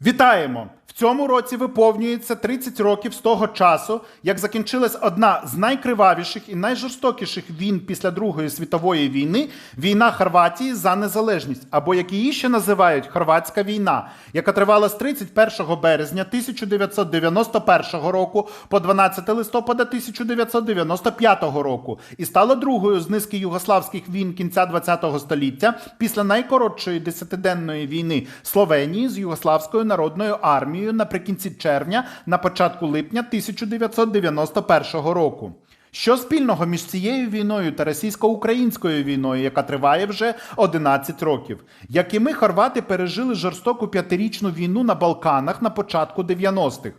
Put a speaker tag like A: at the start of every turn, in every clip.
A: Вітаємо! Цьому році виповнюється 30 років з того часу, як закінчилась одна з найкривавіших і найжорстокіших війн після Другої світової війни війна Хорватії за незалежність, або як її ще називають Хорватська війна, яка тривала з 31 березня 1991 року по 12 листопада 1995 року і стала другою з низки югославських війн кінця ХХ століття після найкоротшої десятиденної війни Словенії з Югославською народною армією наприкінці червня на початку липня 1991 року. Що спільного між цією війною та російсько-українською війною, яка триває вже 11 років? Як і ми, хорвати пережили жорстоку п'ятирічну війну на Балканах на початку 90-х.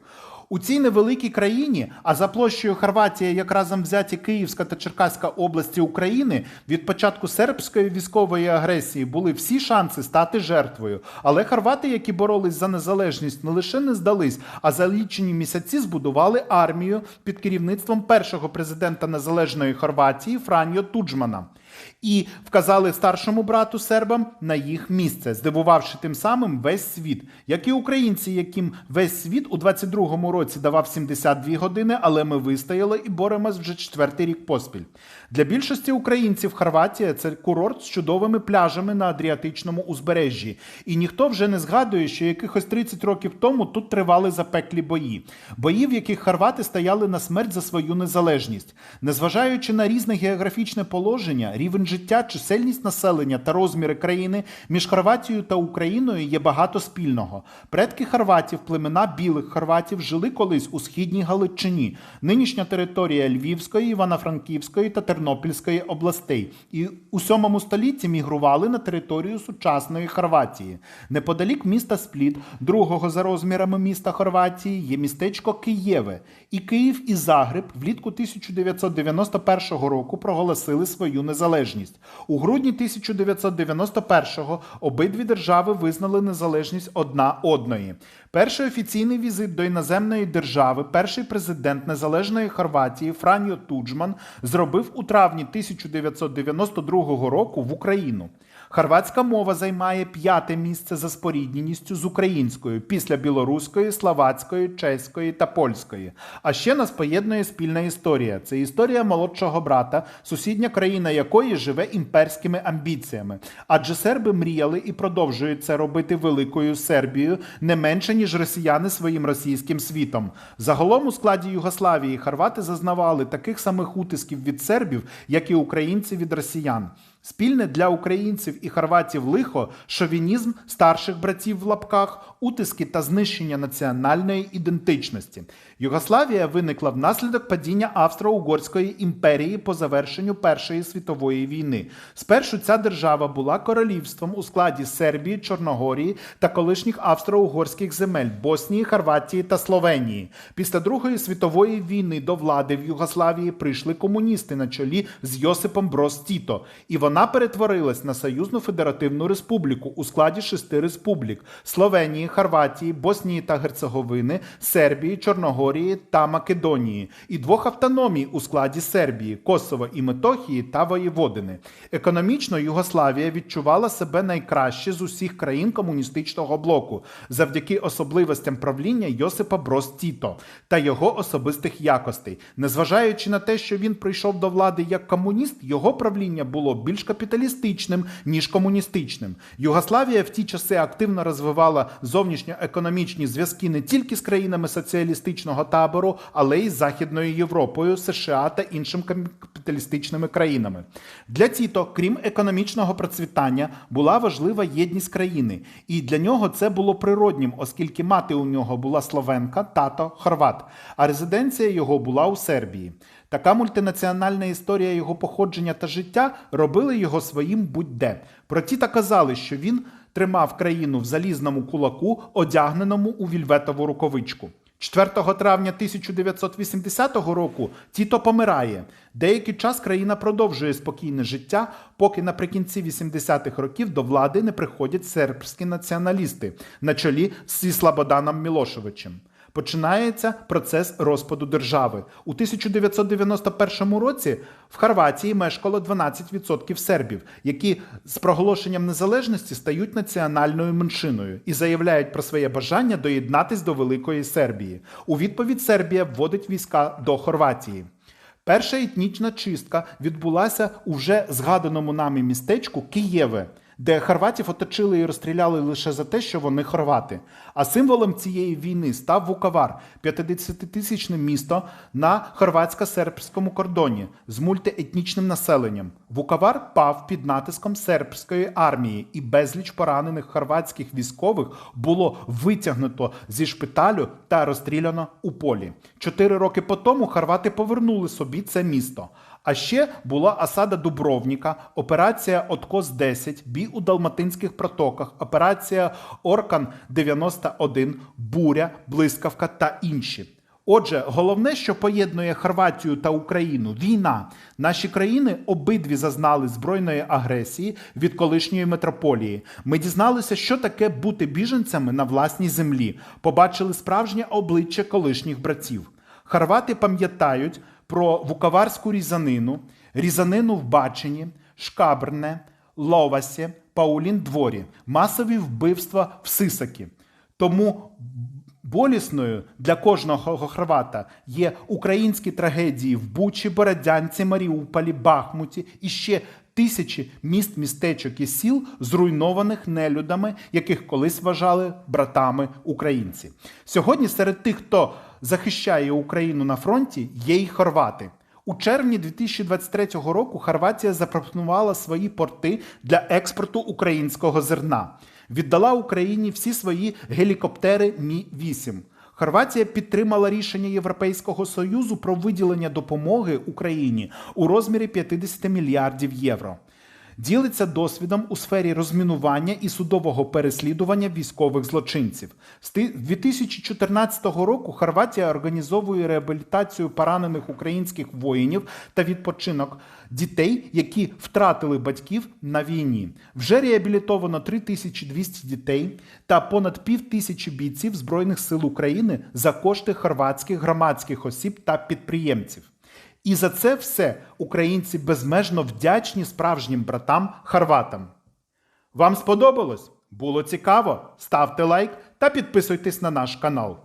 A: У цій невеликій країні, а за площею Хорватія, як разом взяті Київська та Черкаська області України, від початку сербської військової агресії були всі шанси стати жертвою. Але хорвати, які боролись за незалежність, не лише не здались, а за лічені місяці збудували армію під керівництвом першого президента незалежної Хорватії Франьо Туджмана. І вказали старшому брату сербам на їх місце, здивувавши тим самим весь світ, як і українці, яким весь світ у 22-му році давав 72 години, але ми вистояли і боремось вже четвертий рік поспіль. Для більшості українців Хорватія це курорт з чудовими пляжами на Адріатичному узбережжі. І ніхто вже не згадує, що якихось 30 років тому тут тривали запеклі бої. Бої, в яких хорвати стояли на смерть за свою незалежність. Незважаючи на різне географічне положення, рівень життя, чисельність населення та розміри країни між Хорватією та Україною є багато спільного. Предки хорватів, племена білих хорватів жили колись у східній Галичині, нинішня територія Львівської, Івано-Франківської та Тернопільської областей, і у 7 столітті мігрували на територію сучасної Хорватії. Неподалік міста Спліт, другого за розмірами міста Хорватії, є містечко Києве. І Київ і Загреб влітку 1991 року проголосили свою незалежність. У грудні 1991-го обидві держави визнали незалежність одна одної. Перший офіційний візит до іноземної держави, перший президент незалежної Хорватії Франьо Туджман зробив у травні 1992 року в Україну. Хорватська мова займає п'яте місце за спорідненістю з українською після білоруської, словацької, чеської та польської. А ще нас поєднує спільна історія. Це історія молодшого брата, сусідня країна якої живе імперськими амбіціями. Адже серби мріяли і продовжують це робити великою Сербією не менше ніж росіяни своїм російським світом. Загалом у складі Югославії хорвати зазнавали таких самих утисків від сербів, як і українці від росіян. Спільне для українців і хорватів лихо, шовінізм старших братів в лапках, утиски та знищення національної ідентичності. Югославія виникла внаслідок падіння Австро-Угорської імперії по завершенню Першої світової війни. Спершу ця держава була королівством у складі Сербії, Чорногорії та колишніх австро-угорських земель Боснії, Хорватії та Словенії. Після Другої світової війни до влади в Югославії прийшли комуністи на чолі з Йосипом Брос Тіто, і вона перетворилась на Союзну Федеративну Республіку у складі шести республік: Словенії, Хорватії, Боснії та Герцеговини, Сербії, Чорногорії та Македонії, і двох автономій у складі Сербії, Косово і Метохії та Воєводини. Економічно Югославія відчувала себе найкраще з усіх країн комуністичного блоку завдяки особливостям правління Йосипа Брос Тіто та його особистих якостей. Незважаючи на те, що він прийшов до влади як комуніст, його правління було більш капіталістичним ніж комуністичним. Югославія в ті часи активно розвивала зовнішньоекономічні зв'язки не тільки з країнами соціалістичного табору, але й з Західною Європою, США та іншими капіталістичними країнами. Для Тіто, крім економічного процвітання, була важлива єдність країни, і для нього це було природнім, оскільки мати у нього була словенка, тато хорват, а резиденція його була у Сербії. Така мультинаціональна історія його походження та життя робили його своїм будь-де. Про Тіта казали, що він тримав країну в залізному кулаку, одягненому у вільветову рукавичку. 4 травня 1980 року Тіто помирає. Деякий час країна продовжує спокійне життя, поки наприкінці 80-х років до влади не приходять сербські націоналісти на чолі зі Слободаном Мілошевичем. Починається процес розпаду держави. У 1991 році в Хорватії мешкало 12% сербів, які з проголошенням незалежності стають національною меншиною і заявляють про своє бажання доєднатись до Великої Сербії. У відповідь Сербія вводить війська до Хорватії. Перша етнічна чистка відбулася у вже згаданому нами містечку Києве, де хорватів оточили і розстріляли лише за те, що вони хорвати. А символом цієї війни став Вуковар, 50-тисячне місто на хорватсько-сербському кордоні з мультиетнічним населенням. Вуковар пав під натиском сербської армії, і безліч поранених хорватських військових було витягнуто зі шпиталю та розстріляно у полі. Чотири роки по тому хорвати повернули собі це місто. А ще була осада Дубровніка, операція Откос 10, бій у Далматинських протоках, операція Оркан 91, Буря, Блискавка та інші. Отже, головне, що поєднує Хорватію та Україну війна. Наші країни обидві зазнали збройної агресії від колишньої метрополії. Ми дізналися, що таке бути біженцями на власній землі, побачили справжнє обличчя колишніх братів. Хорвати пам'ятають про вуковарську різанину, різанину в Бачині, Шкабрне, Ловасі, Паулін дворі, масові вбивства в Сисакі. Тому болісною для кожного хорвата є українські трагедії в Бучі, Бородянці, Маріуполі, Бахмуті і ще тисячі міст, містечок і сіл, зруйнованих нелюдами, яких колись вважали братами українці. Сьогодні серед тих, хто захищає Україну на фронті, є й хорвати. У червні 2023 року Хорватія запропонувала свої порти для експорту українського зерна. Віддала Україні всі свої гелікоптери Мі-8. Хорватія підтримала рішення Європейського союзу про виділення допомоги Україні у розмірі 50 мільярдів євро. Ділиться досвідом у сфері розмінування і судового переслідування військових злочинців. З ти- 2014 року Хорватія організовує реабілітацію поранених українських воїнів та відпочинок дітей, які втратили батьків на війні. Вже реабілітовано 3200 дітей та понад пів тисячі бійців Збройних сил України за кошти хорватських громадських осіб та підприємців. І за це все українці безмежно вдячні справжнім братам-харватам. Вам сподобалось? Було цікаво? Ставте лайк та підписуйтесь на наш канал.